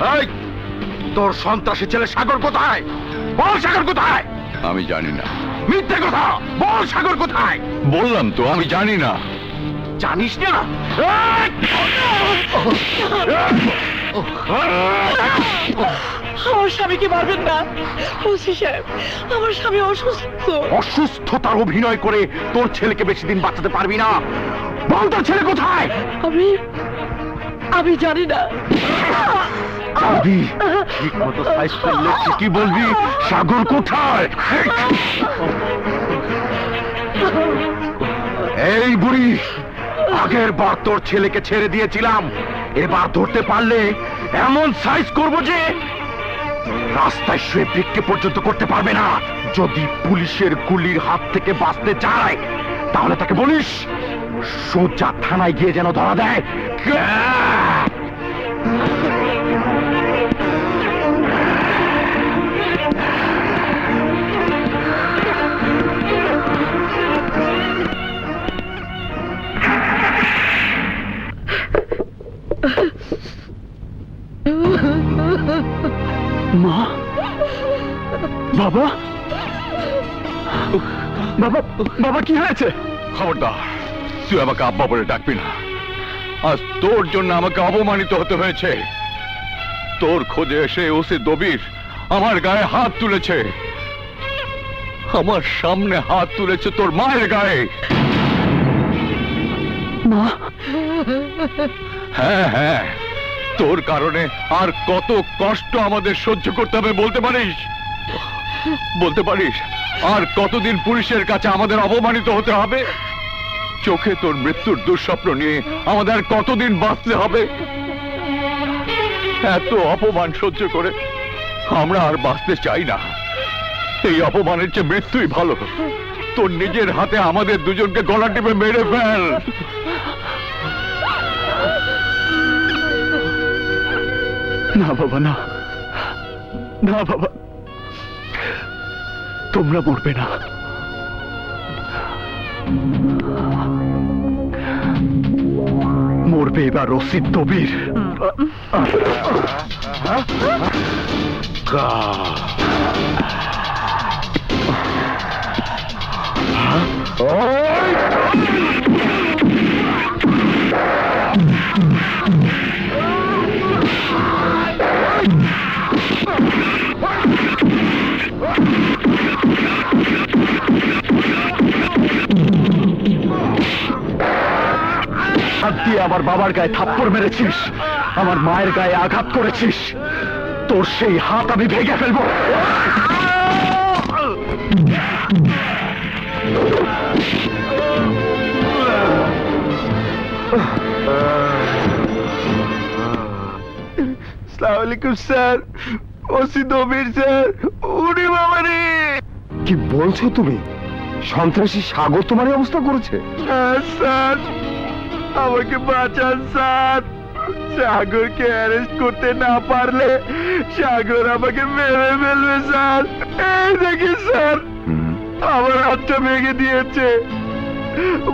এই, তোর সন্ত্রাসী ছেলে সাগর কোথায়? বল সাগর কোথায়? আমি জানি না। মিথ্যে কথা! বল সাগর কোথায়? বললাম তো আমি জানি না। জানিস না! আমার স্বামীকে মারবেন না। ওসি সাহেব আমার স্বামী অসুস্থ। অসুস্থতার অভিনয় করে তোর ছেলেকে বেশি দিন বাঁচাতে পারবি না। বল তোর ছেলে কোথায়? আমি আমি জানি না। ঠিক মতো বলবি? সাগর কোথায়? এই বুড়ি, আগের বার তোর ছেলেকে ছেড়ে দিয়েছিলাম। এবার ধরতে পারলে এমন সাইজ করব যে রাস্তায় শুয়ে ভিক্ষে পর্যন্ত করতে পারবে না। যদি পুলিশের গুলির হাত থেকে বাঁচতে চায়, তাহলে তাকে বলিস, সোজা থানায় গিয়ে যেন ধরা দেয়। বাবা বাবা কি হয়েছে? খবরদার তুই আমাকে আব্বা বলে ডাকবি না। আজ তোর জন্য আমাকে অপমানিত হতে হয়েছে। তোর খোঁজে এসে ওসি দবির আমার গায়ে হাত তুলেছে। আমার সামনে হাত তুলেছে তোর মায়ের গায়ে। মা। হ্যাঁ হ্যাঁ তোর কারণে আর কত কষ্ট আমাদের সহ্য করতে হবে বলতে পারিস? বলতে পারিস? আর কতদিন পুলিশের কাছে আমাদের অপমানিত হতে হবে? চোখে তোর মৃত্যুর দুঃস্বপ্ন নিয়ে আমাদের কতদিন বাঁচতে হবে? এত অপমান সহ্য করে আমরা আর বাঁচতে চাই না। এই অপমানের চেয়ে মৃত্যুই ভালো। তোর নিজের হাতে আমাদের দুজনকে গলা টিপে মেরে ফেল। না বাবা, না। না বাবা। তোমরা মরবে না। মরবে এবার রসিদ তবির। হাত দিয়ে আমার বাবার গায়ে থাপ্পড় মেরেছিস আমার মায়ের গায়ে আঘাত করেছিস তোর সেই হাত আমি ভেঙে ফেলব। আলাইকুম স্যার। OC Dabir sir. উনি বাবারে। কি বলছো তুমি? সন্ত্রাসী সাগর তোমার অবস্থা করেছে। হ্যাঁ স্যার। আমাকে বাঁচান, স্যার। সাগরকে অ্যারেস্ট করতে না পারলে সাগর আমাকে মেরে ফেলবে, স্যার। এই দেখি স্যার, আমার হাতটা ভেঙে দিয়েছে।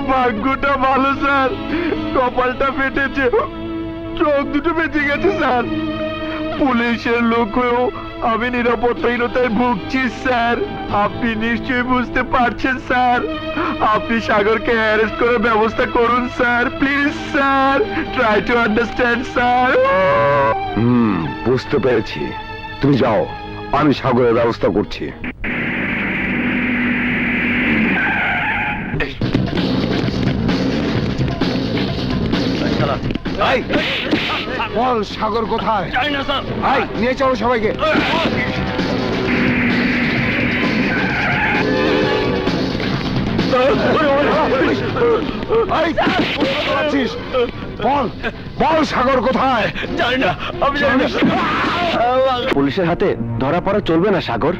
ভাগ্যটা ভালো, স্যার। কপালটা ফেটেছে। চোখ দুটো বেঁচে গেছে, স্যার। পুলিশের লোক হয়েও আমি নিরাপত্তাহীনতায় ভুগছি স্যার আপনি নিশ্চয়ই বুঝতে পারছেন স্যার আপনি সাগরকে অ্যারেস্ট করার ব্যবস্থা করুন sir please sir try to understand sir hmm বুঝতে পেরেছি তুমি যাও আমি সাগরের ব্যবস্থা করছি বল সাগর কোথায়? আই নিয়ে চলো সবাইকে। এই, কোথায় পালাচ্ছিস? বল বল সাগর কোথায়? জানি না আমি জানি না। পুলিশের হাতে ধরা পড়া চলবে না সাগর।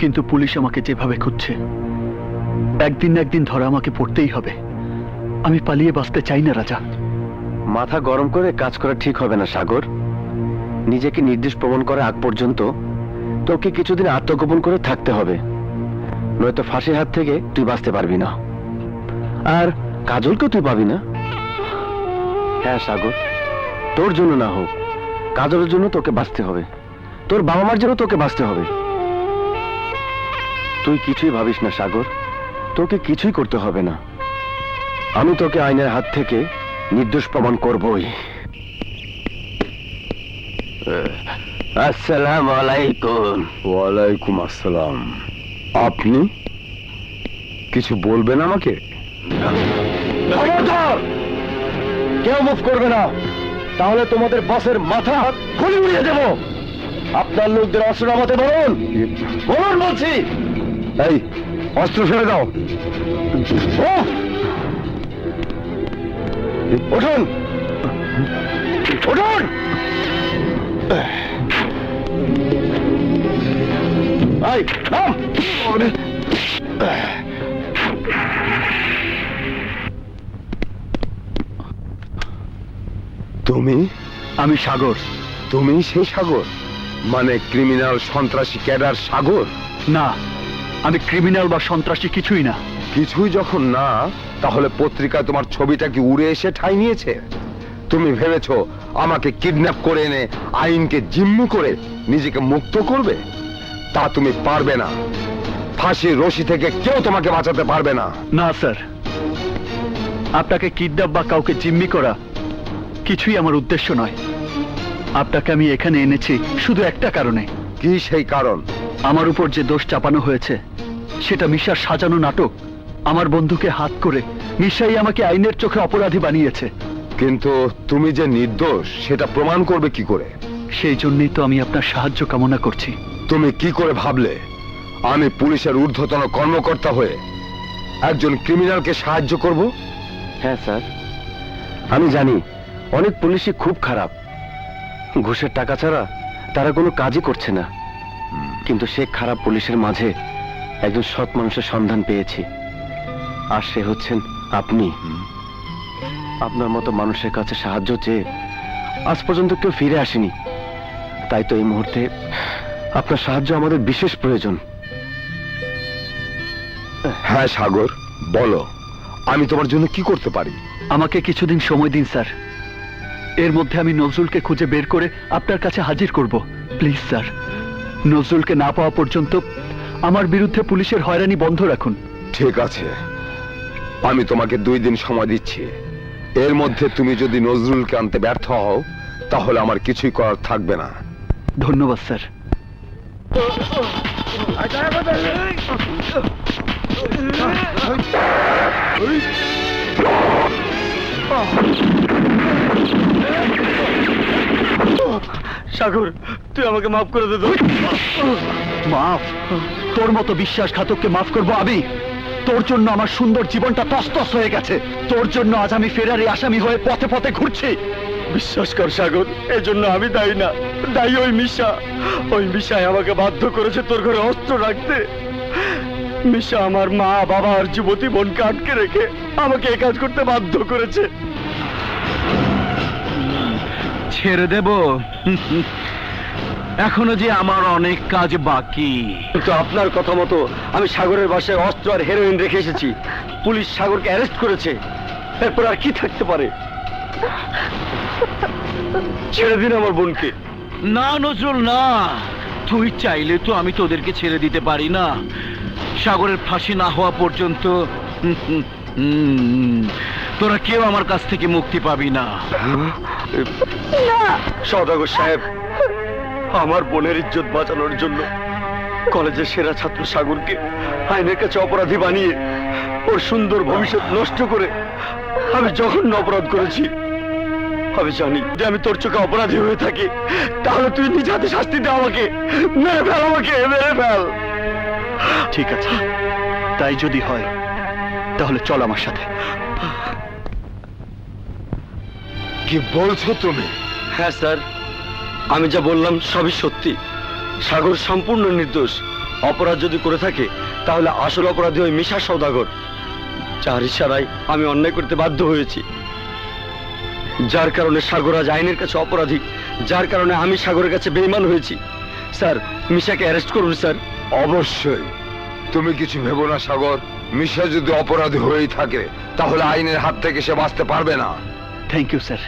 কিন্তু পুলিশ আমাকে যেভাবে খুঁজছে একদিন না একদিন ধরা আমাকে পড়তেই হবে। আমি পালিয়ে বাঁচতে চাই না রাজা। মাথা গরম করে কাজ করা ঠিক হবে না, সাগর। নিজেকে নির্দেশ প্রমাণ করা আগ পর্যন্ত তোকে কিছুদিন আত্মগোপন করে থাকতে হবে। নয়তো ফাঁসির হাত থেকে তুই বাঁচতে পারবি না। আর কাজলকেও তুই পাবি না। হ্যাঁ সাগর, তোর জন্য না হোক, কাজলের জন্য তোকে বাঁচতে হবে। তোর বাবা মার জন্য তোকে বাঁচতে হবে। তুই কিছুই ভাবিস না, সাগর। তোকে কিছুই করতে হবে না। আমি তোকে আইনের হাত থেকে নির্দোষ প্রমাণ করবই। আসসালাম আলাইকুম ওয়ালাইকুম আসসালাম। আপনি? কিছু বলবেন আমাকে! কেউ মুভ করবে না। তাহলে তোমাদের বাসের মাথা খুলি উড়িয়ে দেব। আপনার লোকদের অস্ত্র নামাতে বলুন বলুন বলছি। এই অস্ত্র ফেলে দাও। উফ! উঠুন। উঠুন। এই, নাম! তুমি? আমি সাগর। তুমি সেই সাগর? মানে ক্রিমিনাল সন্ত্রাসী ক্যাডার সাগর? না আমি ক্রিমিনাল বা সন্ত্রাসী কিছুই না। কিছুই যখন না তাহলে পত্রিকায় তোমার ছবিটা কি উড়ে এসে ঠাই নিয়েছে? তুমি ভেবেছো আমাকে কিডন্যাপ করে এনে আইনকে জিম্মি করে নিজেকে মুক্ত করবে? তা তুমি পারবে না। ফাঁসির রশি থেকে কেউ তোমাকে বাঁচাতে পারবে না। না স্যার। আপনাকে কিডন্যাপ বা কাউকে জিম্মি করা কিছুই আমার উদ্দেশ্য নয়। আপনাকে আমি এখানে এনেছি শুধু একটা কারণে। কি সেই কারণ? আমার উপর যে দোষ চাপানো হয়েছে সেটা মিশার সাজানো নাটক আমার বন্ধুকে হাত করে মিশাই আমাকে আইনের চোখে অপরাধী বানিয়েছে। কিন্তু তুমি যে নির্দোষ সেটা প্রমাণ করবে কি করে? সেই জন্যই তো আমি আপনার সাহায্য কামনা করছি। তুমি কি করে ভাবলে? আমি পুলিশের ঊর্ধ্বতন কর্মকর্তা হয়ে একজন ক্রিমিনালকে সাহায্য করব? হ্যাঁ স্যার। আমি জানি অনেক পুলিশই খুব খারাপ। ঘুষের টাকা ছাড়া তারা কোনো কাজই করছে না। কিন্তু সে খারাপ পুলিশের মাঝে একজন সৎ মানুষের সন্ধান পেয়েছি। আর সে হচ্ছেন আপনি। আপনার মতো মানুষের কাছে সাহায্য চেয়ে আজ পর্যন্ত কেউ ফিরে আসেনি। তাই তো এই মুহূর্তে আপনার সাহায্য আমাদের বিশেষ প্রয়োজন। হ্যাঁ সাগর বলো আমি তোমার জন্য কি করতে পারি? আমাকে কিছুদিন সময় দিন স্যার। এর মধ্যে আমি নজরুলকে খুঁজে বের করে আপনার কাছে হাজির করব। প্লিজ স্যার নজরুলকে না পাওয়া পর্যন্ত আমার বিরুদ্ধে পুলিশের হয়রানি বন্ধ রাখুন। ঠিক আছে। আমি তোমাকে দুই দিন সময় দিচ্ছি। এর মধ্যে তুমি যদি নজরুলকে আনতে ব্যর্থ হও তাহলে আমার কিছুই করার থাকবে না। ধন্যবাদ স্যার। সাগর তুই আমাকে মাফ করে দে মাফ? তোর মতো বিশ্বাসঘাতককে মাফ করব আমি? তোর জন্য আমার সুন্দর জীবনটা তস্তস হয়ে গেছে। তোর জন্য আজ আমি ফেরারি আসামি হয়ে পথে পথে ঘুরছি। বিশ্বাস কর, সাগর, এজন্য আমি দায়ী না। দায়ী ওই মিশা। ওই মিশাই আমাকে বাধ্য করেছে তোর ঘরে অস্ত্র রাখতে। মিশা আমার মা, বাবা আর যুবতী বোনকে আটকে রেখে আমাকে এ কাজ করতে বাধ্য করেছে। ছেড়ে দেব। এখনও যে আমার অনেক কাজ বাকি। কিন্তু আপনার কথা মতো আমি সাগরের বাসায় অস্ত্র আর হেরোইন রেখে এসেছি। পুলিশ সাগরকে অ্যারেস্ট করেছে। এরপর আর কি থাকতে পারে? ছেড়ে দিন আমার বোনকে। না নজরুল না। তুই চাইলে তো আমি তোদেরকে ছেড়ে দিতে পারি না। সাগরের ফাঁসি না হওয়া পর্যন্ত তোরা কেউ আমার কাছ থেকে মুক্তি পাবি না। সদাগর সাহেব আমার বোনের ইজ্জত বাঁচানোর জন্য কলেজের সেরা ছাত্র সাগরকে আইনের কাছে অপরাধী বানিয়ে ওর সুন্দর ভবিষ্যৎ নষ্ট করে আমি জঘন্য অপরাধ করেছি। আমি জানি যে আমি তোর চোখে অপরাধী হয়ে থাকি, তাহলে তুই নিজ হাতে শাস্তি দে আমাকে। মেরে ফেল আমাকে, মেরে ফেল। ঠিক আছে, তাই যদি হয়, তাহলে চল আমার সাথে। কি বলছো তুমি? হ্যাঁ স্যার। আমি যা বললাম সবই সত্যি। সাগর সম্পূর্ণ নির্দোষ। অপরাধ যদি করে থাকে তাহলে আসল অপরাধী ওই মিশা সৌদাগর যার ইশারায় আমি অন্যায় করতে বাধ্য হয়েছি। যার কারণে সাগর আজ আইনের কাছে অপরাধী যার কারণে আমি সাগরের কাছে বেইমান হয়েছি। স্যার মিশাকে অ্যারেস্ট করুন স্যার। অবশ্যই। তুমি কিছু ভেবো না সাগর। মিশা যদি অপরাধী হয়েই থাকে তাহলে আইনের হাত থেকে সে বাঁচতে পারবে না। Thank you sir.